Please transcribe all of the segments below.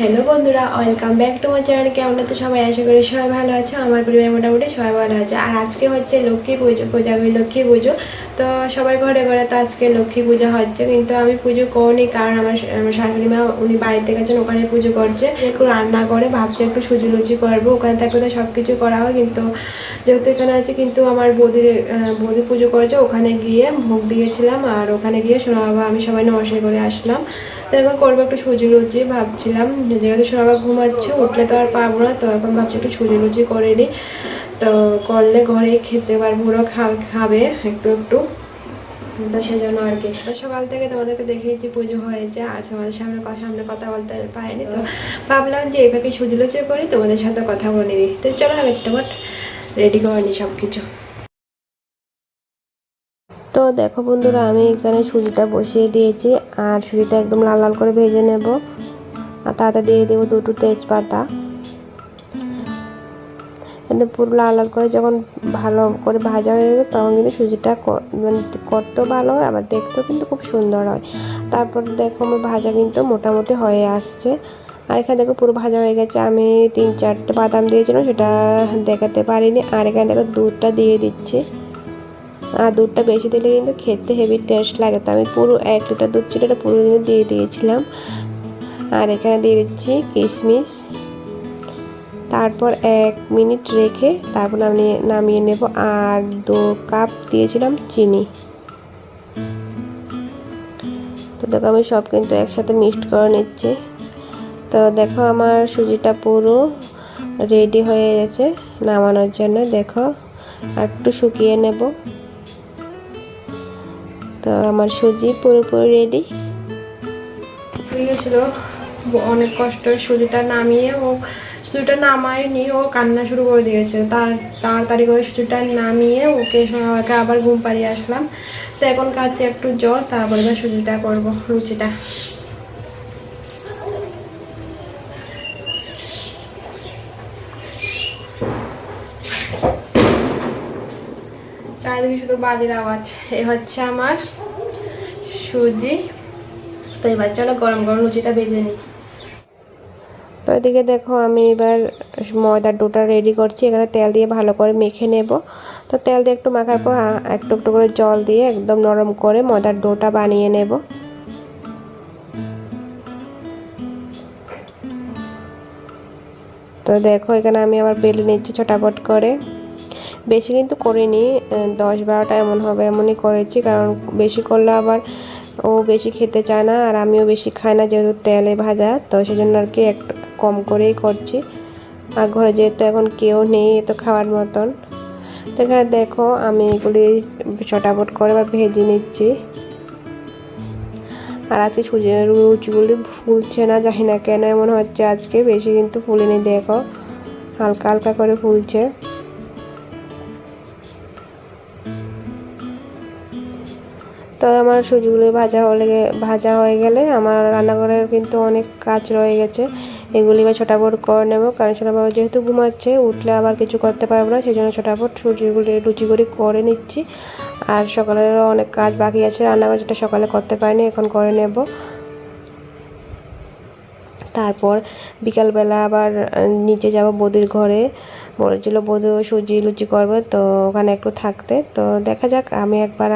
Hello বন্ধুরা, welcome back to my channel. কেমন তো সবাই? আশা করি সবাই ভালো আছে। আমার পরিবার মোটামুটি সবাই ভালো আছে। আর আজকে হচ্ছে লক্ষ্মী পুজো। কোজাগরি লক্ষ্মী পুজো। তো সবার ঘরে ঘরে তো আজকে লক্ষ্মী পূজা হচ্ছে, কিন্তু আমি পুজো করিনি কারণ আমার শাশুড়ি মা উনি বাড়িতে গেছেন, ওখানে পুজো করছে। একটু রান্না করে, ভাবছে একটু সুজি লুচি করব, ওখানে থাকলে তো সব কিছু করা হয়, কিন্তু যেহেতু এখানে আছে, কিন্তু আমার বৌদির বৌদি পুজো করেছে, ওখানে গিয়ে ভোগ দিয়েছিলাম আর ওখানে গিয়ে সোনা বাবা আমি সবাই নমস্কার করে আসলাম। তো এখন করব একটু সুজি লুচি ভাবছিলাম যেহেতু সোনা বাবা ঘুমাচ্ছে, উঠলে তো আর পারব না, তো এখন ভাবছি একটু সুজি লুচি করে নিই। তো করলে ঘরে খেতে পারব ওরাও খা- খাবে একটু একটু। তো সেজন্য আর কি। তো সকাল থেকে তোমাদেরকে দেখিয়েছি, পুজো হয়েছে, আর তোমাদের সামনে কথা সামনে কথা বলতে পারিনি। তো ভাবলাম যে এইভাবে সুজি লুচি করি তোমাদের সাথে কথা বলে দিই তো চলো আগে চটপট রেডি করে নিই সব কিছু তো দেখো বন্ধুরা, আমি এখানে সুজিটা বসিয়ে দিয়েছি, আর সুজিটা একদম লাল লাল করে ভেজে নেব। আর তাতে দিয়ে দেবো দুটো তেজপাতা। একদম পুরো লাল লাল করে যখন ভালো করে ভাজা হয়ে যাবে, তখন কিন্তু সুজিটা মানে করতেও ভালো হয়, আবার দেখতেও কিন্তু খুব সুন্দর হয়। তারপর দেখো আমার ভাজা কিন্তু মোটামুটি হয়ে আসছে। আর এখানে দেখো পুরো ভাজা হয়ে গেছে। আমি তিন চারটে বাদাম দিয়েছিলাম, সেটা দেখাতে পারিনি। আর এখানে দেখো দুধটা দিয়ে দিচ্ছি। আর দুধটা বেশি দিলে কিন্তু খেতে হেভি টেস্ট লাগে। তো আমি পুরো এক লিটার দুধ ছিল, এটা পুরো কিন্তু দিয়ে দিয়েছিলাম। আর এখানে দিয়ে দিচ্ছি কিশমিশ। তারপর এক মিনিট রেখে তারপর আমি নামিয়ে নেব। আর দু কাপ দিয়েছিলাম চিনি। তো দেখো আমি সব কিন্তু একসাথে মিক্সড করে নিচ্ছি। তো দেখো আমার সুজিটা পুরো রেডি হয়ে গেছে নামানোর জন্য, দেখো। একটু শুকিয়ে নেব। তো আমার সুজি পুরোপুরি রেডি। হয়ে গেছিল। অনেক কষ্ট, সুজিটা নামিয়ে ও সুজিটা নামায়নি ও কান্না শুরু করে দিয়েছে। তার তাড়াতাড়ি করে সুজিটা নামিয়ে ওকে সোনাবাকে আবার ঘুম পাড়িয়ে আসলাম। তো এখন কাছে একটু জল তারপরে সুজিটা করব, লুচিটা। চারিদিকে শুধু বাজির আওয়াজ। এ হচ্ছে আমার সুজি। তো এবার চলো গরম গরম রুচিটা ভেজে নিই। তো এদিকে দেখো আমি এবার ময়দার ডোটা রেডি করছি। এখানে তেল দিয়ে ভালো করে মেখে নেব। তো তেল দিয়ে একটু মাখার পর একটু একটু করে জল দিয়ে একদম নরম করে ময়দার ডোটা বানিয়ে নেব। তো দেখো এখানে আমি আবার বেলে নিচ্ছি ছটাপট করে। বেশি কিন্তু করিনি দশ বারোটা এমন হবে এমনই করেছি, কারণ বেশি করলে আবার ও বেশি খেতে চায় না আর আমিও বেশি খাই না যেহেতু তেলে ভাজা, তো সেজন্য আর কি একটু কম করেই করছি। আর ঘরে যেহেতু এখন কেউ নেই তো খাওয়ার মতন। তো এখানে দেখো আমি এগুলি ছটাপট করে বা ভেজে নিচ্ছি। আর আজকে সুজি রুচিগুলি ফুলছে না, জানি না কেন, এমন হচ্ছে আজকে, বেশি কিন্তু ফুলেনি, দেখো। হালকা হালকা করে ফুলছে। তো আমার সুজিগুলি ভাজা হলে ভাজা হয়ে গেলে আমার রান্নাঘরের কিন্তু অনেক কাজ রয়ে গেছে। এগুলি বা ছটাপট করে নেব, কারণ ছোটাবাবু যেহেতু ঘুমাচ্ছে, উঠলে আবার কিছু করতে পারব না সেই জন্য ছটাপট সুজিগুলি লুচিগুলি করে করে নিচ্ছি। আর সকালেরও অনেক কাজ বাকি আছে, রান্নাঘর যেটা সকালে করতে পারিনি, এখন করে নেব। তারপর বিকালবেলা আবার নিচে যাব বৌদির ঘরে। বলেছিল বৌদি সুজি, লুচি করবে, তো ওখানে একটু থাকতে। তো দেখা যাক, আমি একবার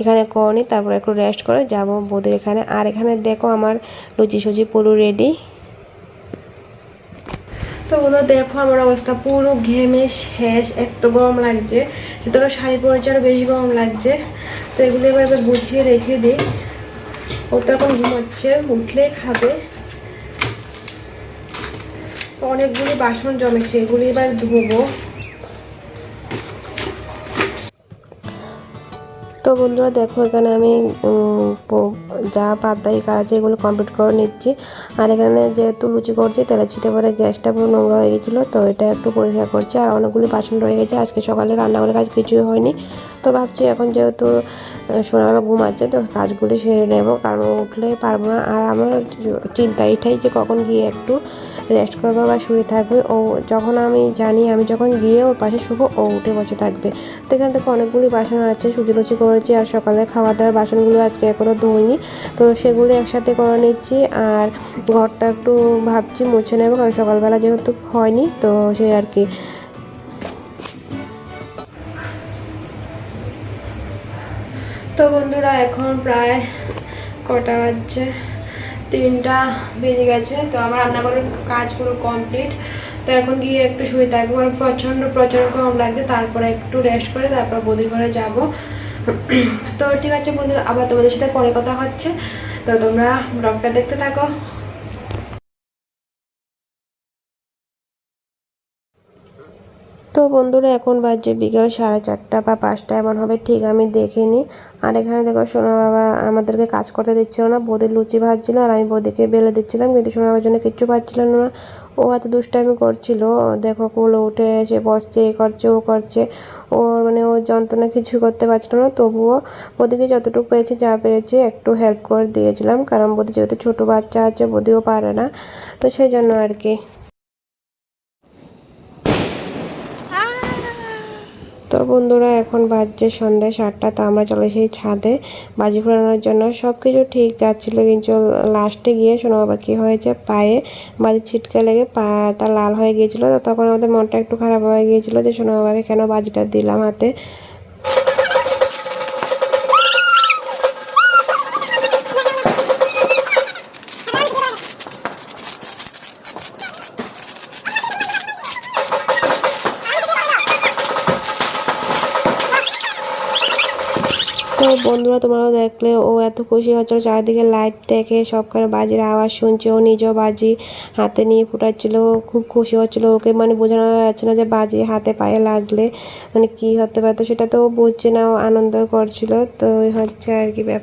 এখানে করি তারপর একটু রেস্ট করে যাব বৌদির এখানে। আর এখানে দেখো আমার লুচি সুজি পুরো রেডি তো বলো, দেখো আমার অবস্থা পুরো ঘেমে শেষ, এত গরম লাগছে। সুতরাং শাড়ি পরেছে আরও বেশি গরম লাগছে। তো এগুলো এবার গুছিয়ে রেখে দিই। ও তো এখন ঘুমাচ্ছে, উঠলেই খাবে। অনেকগুলি বাসন জমেছে, এগুলি এবার ধোবো। তো বন্ধুরা, দেখো এখানে আমি যা পাতাই কাজ এগুলো কমপ্লিট করে নিচ্ছি। আর এখানে যেহেতু লুচি করছি, তেলে ছিটে পরে গ্যাসটা পুরো নোংরা হয়ে গেছিল, তো এটা একটু পরিষ্কার করছি। আর অনেকগুলি বাসন রয়ে গেছে, আজকে সকালে রান্নাঘরের কাজ কিছুই হয়নি। তো ভাবছি এখন যেহেতু সোনামা ঘুমাচ্ছে তো কাজগুলি সেরে নেব, কারণ উঠলে পারব না। আর আমার চিন্তা এটাই যে কখন গিয়ে একটু রেস্ট করব বা শুয়ে থাকবে। ও যখন আমি জানি, আমি যখন গিয়ে ওর পাশে শুবো, ও উঠে বসে থাকবে। তো এখান থেকে অনেকগুলি বাসন আছে সুজি লুচি করেছি, আর সকালে খাওয়া দাওয়ার বাসনগুলো আজকে এখনও ধুইনি। তো সেগুলো একসাথে করে নিচ্ছি, আর ঘরটা একটু ভাবছি মুছে নেব, কারণ সকালবেলা যেহেতু হয়নি, তো সে আর কি তো বন্ধুরা, এখন প্রায় কটা বাজছে, তিনটা বেজে গেছে, তো আমার রান্নাঘরের কাজ পুরো কমপ্লিট তো এখন গিয়ে একটু শুয়ে থাকব, আর প্রচণ্ড প্রচণ্ড কম লাগবে তারপরে একটু রেস্ট করে তারপর বদির ঘরে যাব। তো ঠিক আছে বন্ধুরা, আবার তোমাদের সাথে পরে কথা হচ্ছে। তো তোমরা ব্লগটা দেখতে থাকো। তো বন্ধুরা, এখন বাজছে বিকেল সাড়ে চারটা বা পাঁচটা, এমন হবে, ঠিক আমি দেখিনি আর এখানে দেখো, সোনা বাবা আমাদেরকে কাজ করতে দিচ্ছিল না বৌদির লুচি ভাজছিল, আর আমি বৌদিকে বেলে দিচ্ছিলাম, কিন্তু সোনা বাবার জন্য কিচ্ছু পাচ্ছিল না। ও এত দুষ্টামি করছিল, দেখো, কুলো উঠে এসে বসছে, এ করছে, ও করছে। ওর মানে ও যন্ত্রণা কিছু করতে পারছিল না, তবুও বৌদিকে যতটুকু পেয়েছে, যা পেরেছে, একটু হেল্প করে দিয়েছিলাম। কারণ বৌদি যেহেতু ছোটো বাচ্চা আছে, বৌদিও পারে না। তো সেই জন্য আর কি। তো বন্ধুরা, এখন বাজছে সন্ধ্যা সাতটা, তো আমরা চলে এসেছি ছাদে। বাজি ফোড়ানোর জন্য সব কিছু ঠিক যাচ্ছিল, কিন্তু লাস্টে গিয়ে শোনো বাবা কী হয়েছে? পায়ে বাজি ছিটকে লেগে পাটা লাল হয়ে গিয়েছিল, তো তখন আমাদের মনটা একটু খারাপ হয়ে গিয়েছিল যে শোনো বাবাকে কেন বাজিটা দিলাম হাতে। বন্ধুরা, তোমরাও দেখলে ও এত খুশি হচ্ছিল, চারিদিকে লাইট দেখে সবখানে বাজির আওয়াজ শুনছে, ও নিজেও বাজি হাতে নিয়ে ফুটাচ্ছিল খুব খুশি হচ্ছিল, ওকে মানে বোঝানো যাচ্ছে না যে বাজি হাতে পায়ে লাগলে মানে কি হতে পারতো সেটা তো বুঝছে না, ও আনন্দ করছিল, তো হচ্ছে আর কি ব্যাপার।